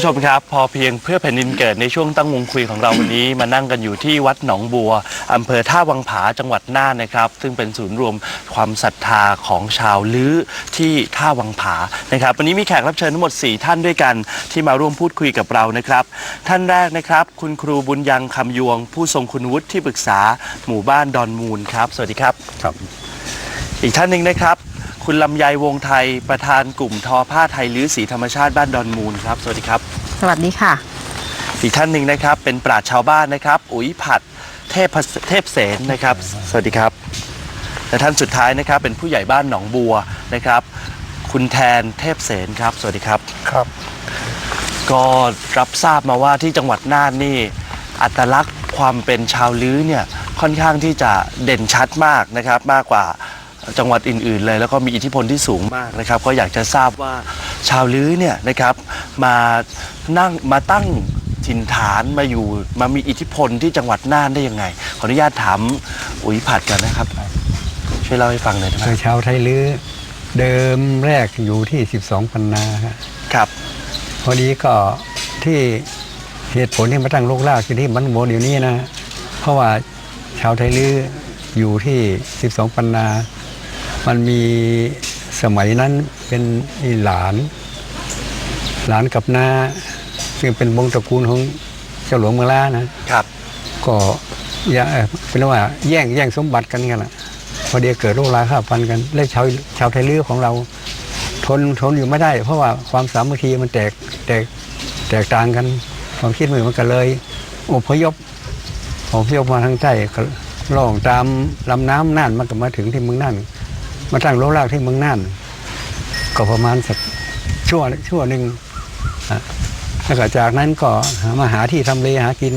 ผู้ชมครับ พอเพียงเพื่อแผ่นดินเกิดในช่วงตั้งวงคุยของเราวันนี้ มานั่งกันอยู่ที่วัดหนองบัวอำเภอท่าวังผาจังหวัดน่านนะครับ ซึ่งเป็นศูนย์รวมความศรัทธาของชาวลื้อที่ท่าวังผานะครับ วันนี้มีแขกรับเชิญทั้งหมด 4 ท่านด้วยกันที่มาร่วมพูดคุยกับเรานะครับ ท่านแรกนะครับ คุณครูบุญยังคำยวง ผู้ทรงคุณวุฒิที่ปรึกษาหมู่บ้านดอนมูลครับ สวัสดีครับ ครับ อีกท่านหนึ่งนะครับ คุณลำไยวงไทยประธานกลุ่มทอผ้าไทยลื้อสีธรรมชาติบ้านดอนมูลครับ สวัสดีครับ สวัสดีค่ะ อีกท่านหนึ่งนะครับ เป็นปราชญ์ชาวบ้านนะครับ อุ๋ยผัดเทพเทพเสนนะครับ สวัสดีครับ และท่านสุดท้ายนะครับ เป็นผู้ใหญ่บ้านหนองบัวนะครับ คุณแทนเทพเสนครับ สวัสดีครับ ครับ ก็รับทราบมาว่าที่จังหวัดน่านนี่ อัตลักษณ์ความเป็นชาวลื้อเนี่ยค่อนข้างที่จะเด่นชัดมากนะครับ มากกว่า จังหวัดอื่นๆเลย แล้วก็มีอิทธิพลที่สูงมากนะครับ ก็อยากจะทราบว่าชาวลื้อเนี่ยนะครับมานั่งมาตั้งถิ่นฐานมาอยู่มามีอิทธิพลที่จังหวัดน่านได้ยังไง ขออนุญาตถามอุ๋ยผัดกันนะครับ ช่วยเล่าให้ฟังหน่อยได้ไหมคือชาวไทยลื้อเดิมแรกอยู่ที่ 12ปันนาฮะครับพอดีก็ที่เหตุผลที่มาตั้งโลกลากอยู่ที่บ้านโมเดี๋ยวนี้นะ เพราะว่าชาวไทยลื้ออยู่ที่ 12 ปันนา มันมีสมัยนั้นเป็นหลาน หลานกับนาซึ่งเป็นวงตระกูลของเจ้าหลวงเมืองล้านะครับ ก็อย่าเอ่อเป็นว่าแย่งแย่งสมบัติกันกันละพอเดียวเกิดโรคราฆ่าฟันกัน และชาวชาวไทยลื้อของเราทนทนอยู่ไม่ได้ เพราะว่าความสามัคคีมันแตกแตกแตกต่างกัน ความคิดไม่เหมือนกันเลยอพยพอพยพมาทางใต้ก็ล่องตามลำน้ำน่านมันก็มาถึงที่เมืองน่าน มาตั้งโรครากที่เมืองน่าน ก็ประมาณสักชั่วชั่วหนึ่งอะแล้วก็จากนั้นก็หามาหาที่ทำเลหากิน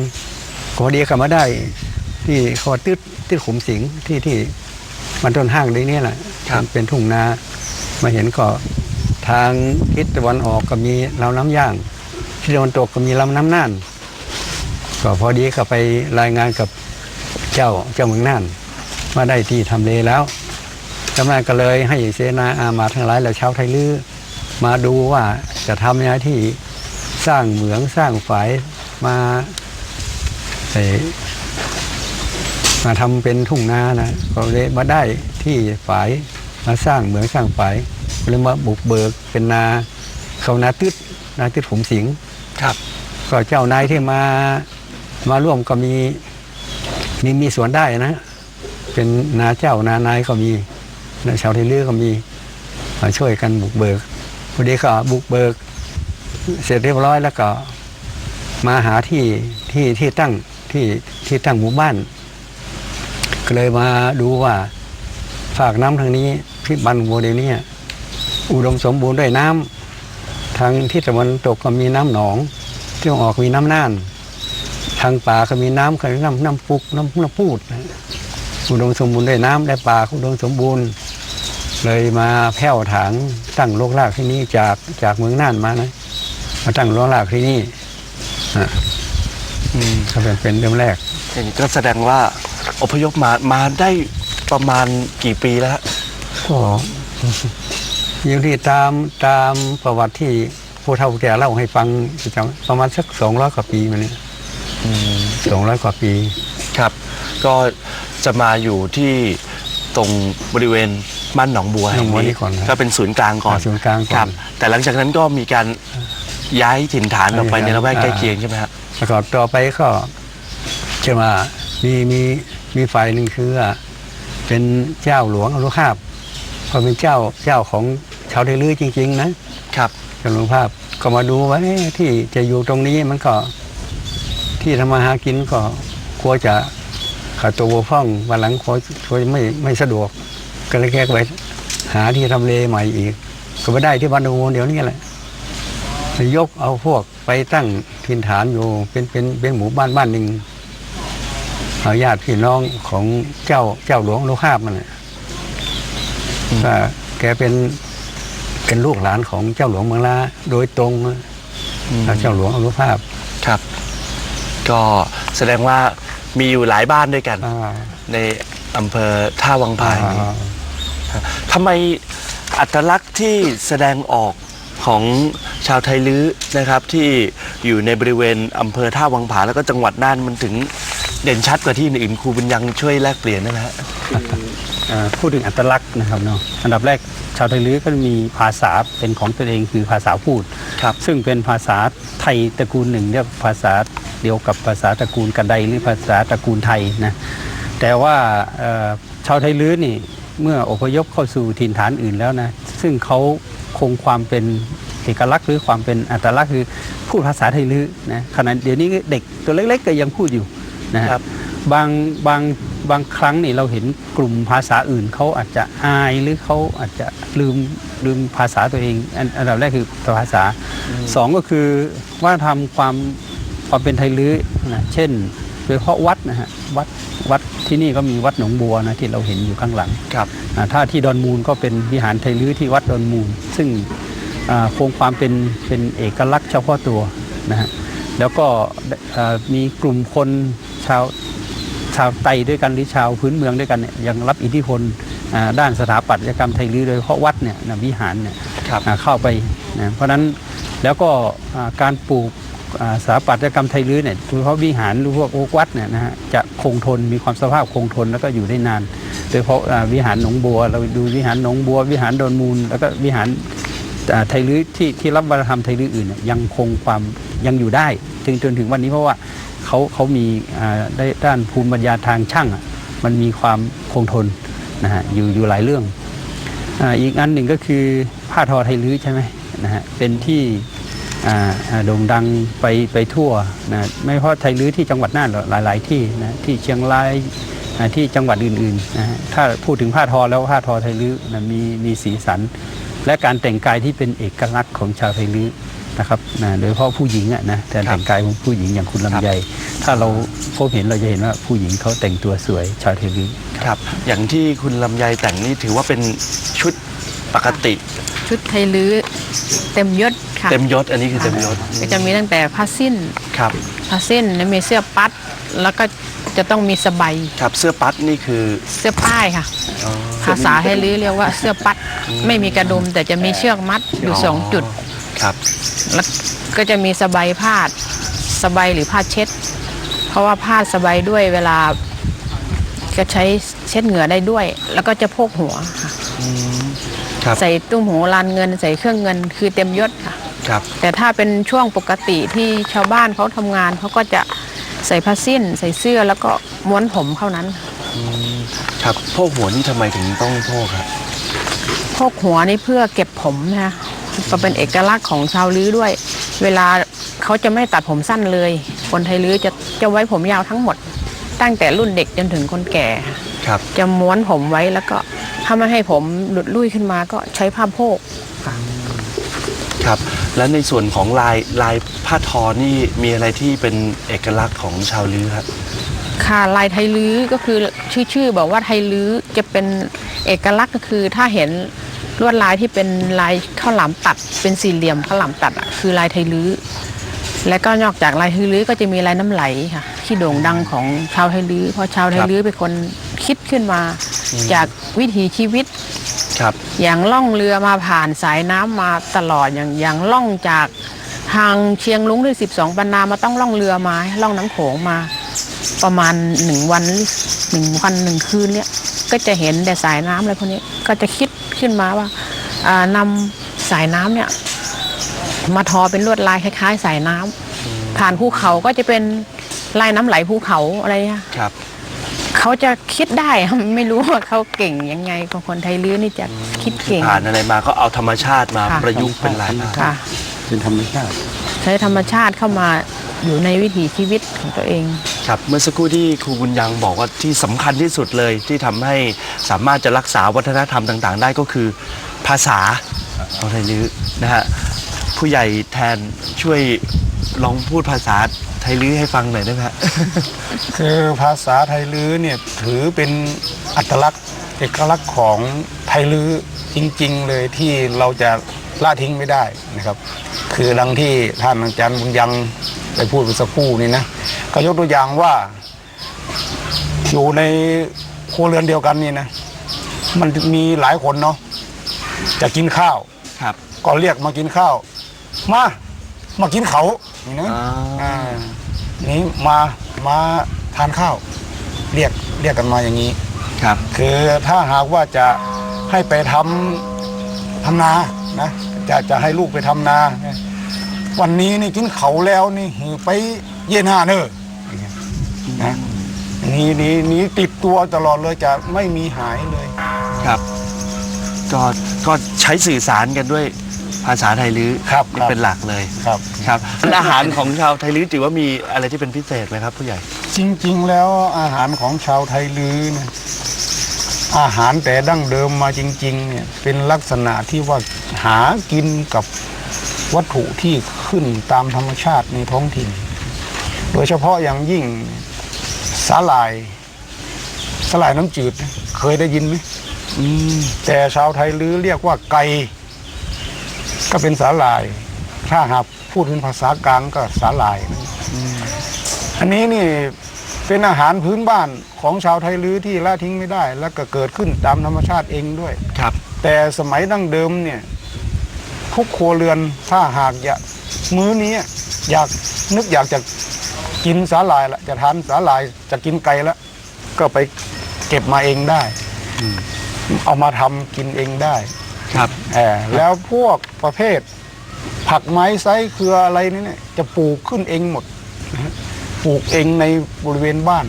ก็พอดีกลับมาได้ ที่เขาว่าตืดตืดขุมสิงที่ที่มันต้นห้างนี้เนี่ยแหละครับมันเป็นทุ่งนามาเห็นก็ทางทิศตะวันออกก็มีลำน้ำย่างทิศตะวันตกก็มีลำน้ำน่าน ก็พอดีก็ไปรายงานกับเจ้าเจ้าเมืองน่าน ว่าได้ที่ทำเลแล้ว จำนานก็เลยให้เสนาอามาทั้งหลายและชาวไทยลื้อมาดูว่าจะทำยังไงที่สร้างเหมืองสร้างฝายมาเอ่มาทำเป็นทุ่งนานะก็เลยมาได้ที่ฝายมาสร้างเหมืองสร้างฝายเลยมาบุกเบิกเป็นนาเขานาตึดนาตึดผมสิงครับก็เจ้านายที่มามาร่วมก็มีมีมีส่วนได้นะ เป็นนาเจ้านานายก็มี ชาวไทยลื้อก็มีมาช่วยกันบุกเบิกพอดีก็บุกเบิก เสร็จเรียบร้อยแล้วก็มาหาที่ที่ที่ตั้งที่ที่ตั้งหมู่บ้าน ก็เลยมาดูว่าฝากน้ำทางนี้ที่บันโมเดลนี้อุดมสมบูรณ์ด้วยน้ำทางที่ตะวันตกก็มีน้ำหนอง ที่ออกมีน้ำน่าน ทางป่าก็มีน้ำก็น้ำน้ำปุกน้ำน้ำพูดอุดมสมบูรณ์ด้วยน้ำและป่าอุดมสมบูรณ์ เลยมาแผ่วถางตั้งโลกรากที่นี่จากจากเมืองน่านมานะ มาตั้งโลกรากที่นี่อะอืมก็เป็นเป็นเริ่มแรก อย่างนี้ก็แสดงว่าอพยพมามาได้ประมาณกี่ปีแล้วฮะก็อย่างที่ตามตามประวัติที่ผู้เฒ่าผู้แก่เล่าให้ฟังประจำประมาณสักสองร้อยกว่าปีมาเนี่ยสองร้อยกว่าปี ครับ ก็จะมาอยู่ที่ตรงบริเวณ บ้านหนองบัวหนองบัวนี่ก่อนนะก็เป็นศูนย์กลางก่อนอ่าศูนย์กลางก่อนครับ แต่หลังจากนั้นก็มีการย้ายถิ่นฐานออกไปย้ายในละแวกอ่าใกล้เคียงใช่ไหมครับแล้วก็ต่อไปก็จะมามีมีมีฝ่ายหนึ่งคือว่าเป็นเจ้าหลวงอนุภาพพอเป็นเจ้าเจ้าของชาวไทยลื้อจริง ๆ นะครับเจ้าหลวงภาพก็มาดูว่าเอ๊ะที่จะอยู่ตรงนี้มันก็ ที่ทำมาหากินก็กลัวจะขาดตัวบกพร่องวันหลังกลัวกลัวจะไม่ไม่สะดวก ก็เลยแก้ไปหาที่ทำเลใหม่อีก ก็ไม่ได้ที่บ้านดงมูลเดี๋ยวนี้แหละยกเอาพวกไปตั้งถิ่นฐานอยู่เป็นเป็นเป็นหมู่บ้านบ้านหนึ่งเอาญาติพี่น้องของเจ้าเจ้าหลวงโลคาบมันน่ะอืมก็แกเป็นเป็นลูกหลานของเจ้าหลวงเมืองลาโดยตรงนะอืมเจ้าหลวงอนุภาพครับ ก็แสดงว่ามีอยู่หลายบ้านด้วยกันอ่าในอำเภอท่าวังพายนี้อ่า ทำไมอัตลักษณ์ที่แสดงออกของชาวไทยลื้อนะครับที่อยู่ในบริเวณอำเภอท่าวังผาแล้วก็จังหวัดน่านมันถึงเด่นชัดกว่าที่อื่นๆครูบุญยังช่วยแลกเปลี่ยนได้ไหมฮะเอ่อพูดถึงอัตลักษณ์นะครับเนาะอันดับแรกชาวไทยลื้อก็มีภาษาเป็นของตัวเองคือภาษาพูดครับซึ่งเป็นภาษาไทยตระกูลหนึ่งเรียกภาษาเดียวกับภาษาตระกูลกันไดหรือภาษาตระกูลไทยนะแต่ว่าเอ่อชาวไทยลื้อนี่ เมื่ออพยพเข้าสู่ถิ่นฐานอื่นแล้วนะซึ่งเขาคงความเป็นเอกลักษณ์หรือความเป็นอัตลักษณ์คือพูดภาษาไทยลื้อนะขณะเดี๋ยวนี้เด็กตัวเล็กๆก็ยังพูดอยู่นะฮะครับบางบางบางครั้งนี่เราเห็นกลุ่มภาษาอื่นเขาอาจจะอายหรือเขาอาจจะลืมลืมภาษาตัวเองอันอันดับแรกคือภาษาสองก็คือว่าทำความความเป็นไทยลื้อนะเช่น โดยเฉพาะวัดนะฮะวัดวัดที่นี่ก็มีวัดหนองบัวนะที่เราเห็นอยู่ข้างหลังครับอ่าถ้าที่ดอนมูลก็เป็นวิหารไทยลื้อที่วัดดอนมูล ซึ่งอ่าคงความเป็นเป็นเอกลักษณ์เฉพาะตัวนะฮะแล้วก็อ่ามีกลุ่มคนชาวชาวไตด้วยกันหรือชาวพื้นเมืองด้วยกันเนี่ยยังรับอิทธิพลอ่าด้านสถาปัตยกรรมไทยลื้อโดยเฉพาะวัดเนี่ยนะวิหารเนี่ยครับอ่าเข้าไปนะเพราะฉะนั้นแล้วก็อ่าการปลูกอ่า สถาปัตยกรรมไทยลื้อเนี่ยโดยเฉพาะวิหารหรือพวกโอกวัดเนี่ยนะฮะจะคงทนมีความสภาพคงทนแล้วก็อยู่ได้นาน โดยเฉพาะวิหารหนองบัว เราดูวิหารหนองบัว วิหารดอนมูล แล้วก็วิหารไทยลื้อที่ที่รับวัฒนธรรมไทยลื้ออื่นเนี่ยยังคงความยังอยู่ได้ถึงจนถึงวันนี้เพราะว่าเขาเขามีได้ด้านภูมิปัญญาทางช่างมันมีความคงทนนะฮะอยู่อยู่หลายเรื่องออีกอันหนึ่งก็คือผ้าทอไทยลื้อใช่ไหมนะฮะเป็นที่ โด่งดังไปไปทั่วนะไม่เฉพาะไทยลื้อที่จังหวัดน่านหรอกหลาย ๆ ที่นะที่เชียงรายอ่าที่จังหวัดอื่นๆนะฮะถ้าพูดถึงผ้าทอแล้วผ้าทอไทยลื้อนะมีมีสีสัน และการแต่งกายที่เป็นเอกลักษณ์ของชาวไทยลื้อนะครับนะโดยเฉพาะผู้หญิงอะนะแต่แต่งกายของผู้หญิงอย่างคุณลำไยถ้าเราพบเห็นเราจะเห็นว่าผู้หญิงเขาแต่งตัวสวยชาวไทยลื้อครับ อย่างที่คุณลำไยแต่งนี่ถือว่าเป็นชุด ปกติ ชุดไทยลื้อเต็มยศค่ะเต็มยศอันนี้คือเต็มยศก็จะมีตั้งแต่ผ้าสิ้นครับผ้าสิ้นแล้วมีเสื้อปัดแล้วก็จะต้องมีสบายครับเสื้อปัดนี่คือเสื้อป้ายค่ะอ๋อ ภาษาไทยลื้อเรียกว่าเสื้อปัดไม่มีกระดุมแต่จะมีเชือกมัดอยู่สองจุด ครับแล้วก็จะมีสบายพาดสบายหรือผ้าเช็ด เพราะว่าผ้าสบายด้วยเวลาก็ใช้เช็ดเหงื่อได้ด้วย แล้วก็จะโพกหัวค่ะ ครับใส่ตุ้มหูลานเงิน ใส่เครื่องเงินคือเต็มยศค่ะ ครับ แต่ถ้าเป็นช่วงปกติที่ชาวบ้านเขาทำงานเขาก็จะใส่ผ้าสิ้น ใส่เสื้อแล้วก็ม้วนผมเท่านั้นครับโพกหัวนี่ทำไมถึงต้องโพกครับพกหัวนี่เพื่อเก็บผมนะคะก็เป็นเอกลักษณ์ของชาวลื้อด้วย เวลาเขาจะไม่ตัดผมสั้นเลย คนไทยลื้อจะจะไว้ผมยาวทั้งหมด ตั้งแต่รุ่นเด็กจนถึงคนแก่ ครับ จะม้วนผมไว้แล้วก็ ถ้าไม่ให้ผมหลุดลุ่ยขึ้นมาก็ใช้ผ้าโพกครับ และในส่วนของลายลายผ้าทอนี่มีอะไรที่เป็นเอกลักษณ์ของชาวลื้อครับค่ะลายไทยลื้อก็คือชื่อชื่อบอกว่าไทยลื้อจะเป็นเอกลักษณ์ก็คือถ้าเห็นลวดลายที่เป็นลายข้าวหลามตัด เป็นสี่เหลี่ยมข้าวหลามตัดอะคือลายไทยลื้อและก็นอกจากลายไทยลื้อก็จะมีลายน้ำไหลค่ะที่โด่งดังของชาวไทยลื้อเพราะชาวไทยลื้อเป็นคนคิดขึ้นมา จากวิถีชีวิต ครับ อย่างล่องเรือมาผ่านสายน้ำมาตลอดอย่างอย่างล่องจากทางเชียงลุงด้วย12ปันนามาต้องล่องเรือมาล่องน้ำโขงมา ประมาณหนึ่งวันหนึ่งวันหนึ่งคืนเนี่ยก็จะเห็นแต่สายน้ำอะไรพวกนี้ก็จะคิดขึ้นมาว่าอ่านำสายน้ำเนี่ยมาทอเป็นลวดลายคล้าย ๆ สายน้ำผ่านภูเขาก็จะเป็นลายน้ำไหลภูเขาอะไรเนี่ยครับ เขาจะคิดได้ไม่รู้ว่าเขาเก่งยังไงของคนไทยลื้อนี่จะคิดเก่ง ผ่านอะไรมาก็เอาธรรมชาติมาค่ะ ประยุกต์เป็นลายผ้าค่ะ เป็นธรรมชาติ ใช้ธรรมชาติเข้ามาอยู่ในวิถีชีวิตของตัวเอง ครับ เมื่อสักครู่ที่ครูบุญยังบอกว่าที่สำคัญที่สุดเลยที่ทำให้สามารถจะรักษาวัฒนธรรมต่างๆ ได้ก็คือภาษาของไทยลื้อนะฮะผู้ใหญ่แทนช่วยลองพูดภาษา ไทยลื้อให้ฟังหน่อยได้ไหมฮะ คือภาษาไทยลื้อเนี่ยถือเป็นอัตลักษณ์เอกลักษณ์ของไทยลื้อจริง ๆ เลยที่เราจะละทิ้งไม่ได้นะครับ คือดังที่ท่านอาจารย์บุญยังได้พูดไปสักครู่นี่นะก็ยกตัวอย่างว่าอยู่ในครัวเรือนเดียวกันนี่นะมันมีหลายคนเนาะจะกินข้าว ครับ ก็เรียกมากินข้าว มา มากินเขา นี่นะอ่าอ่านี่มามาทานข้าว เรียกเรียกกันมาอย่างนี้ ครับ คือถ้าหากว่าจะให้ไปทำทำนานะจะจะให้ลูกไปทำนา วันนี้นี่กินเขาแล้วนี่หือไปเย็นหาเนอะนะนี่นี่นี่ติดตัวตลอดเลยจะไม่มีหายเลย ครับ ก็ก็ใช้สื่อสารกันด้วย ภาษาไทยลื้อครับนี่ครับ เป็นหลักเลยครับ ครับอาหารของชาวไทยลื้อถือว่ามีอะไรที่เป็นพิเศษไหมครับผู้ใหญ่ จริงๆ แล้วอาหารของชาวไทยลือเนี่ยอาหารแต่ดั้งเดิมมาจริง ๆ เนี่ยเป็นลักษณะที่ว่าหากินกับวัตถุที่ขึ้นตามธรรมชาติในท้องถิ่น โดยเฉพาะอย่างยิ่งสาหร่ายสาหร่ายน้ำจืด เคยได้ยินไหมอืมแต่ชาวไทยลือเรียกว่าไก่ ก็เป็นสาหร่าย ถ้าหากพูดเป็นภาษากลางก็สาหร่ายนะอันนี้นี่เป็นอาหารพื้นบ้านของชาวไทยลือที่ละทิ้งไม่ได้ แล้วก็เกิดขึ้นตามธรรมชาติเองด้วย ครับ แต่สมัยดั้งเดิมเนี่ยทุกครัวเรือนถ้าหากอยากมื้อนี้อยากนึกอยากจะกินสาหร่ายละจะทานสาหร่ายจะกินไก่ละก็ไปเก็บมาเองได้ เอามาทำกินเองได้ ครับ เออแล้วพวกประเภท ผักไม้ไซเครืออะไรนี่เนี่ยจะปลูกขึ้นเองหมดนะฮะปลูกเองในบริเวณบ้าน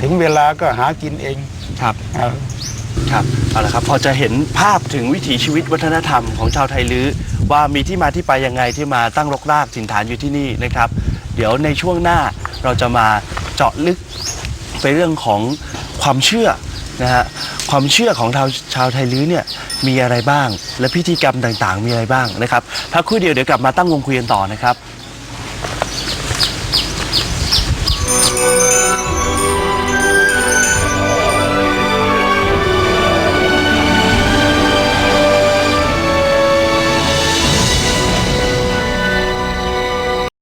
ถึงเวลาก็หากินเองครับ เออ ครับเอาละครับพอจะเห็นภาพถึงวิถีชีวิตวัฒนธรรมของชาวไทยลื้อว่ามีที่มาที่ไปยังไงที่มาตั้งรกรากถิ่นฐานอยู่ที่นี่นะครับ เดี๋ยวในช่วงหน้าเราจะมาเจาะลึกไปเรื่องของความเชื่อ นะฮะความเชื่อของชาวชาวไทยลื้อเนี่ยมีอะไรบ้าง และพิธีกรรมต่างๆ มีอะไรบ้างนะครับพักครู่เดียวเดี๋ยวกลับมาตั้งวงคุยกันต่อนะครับ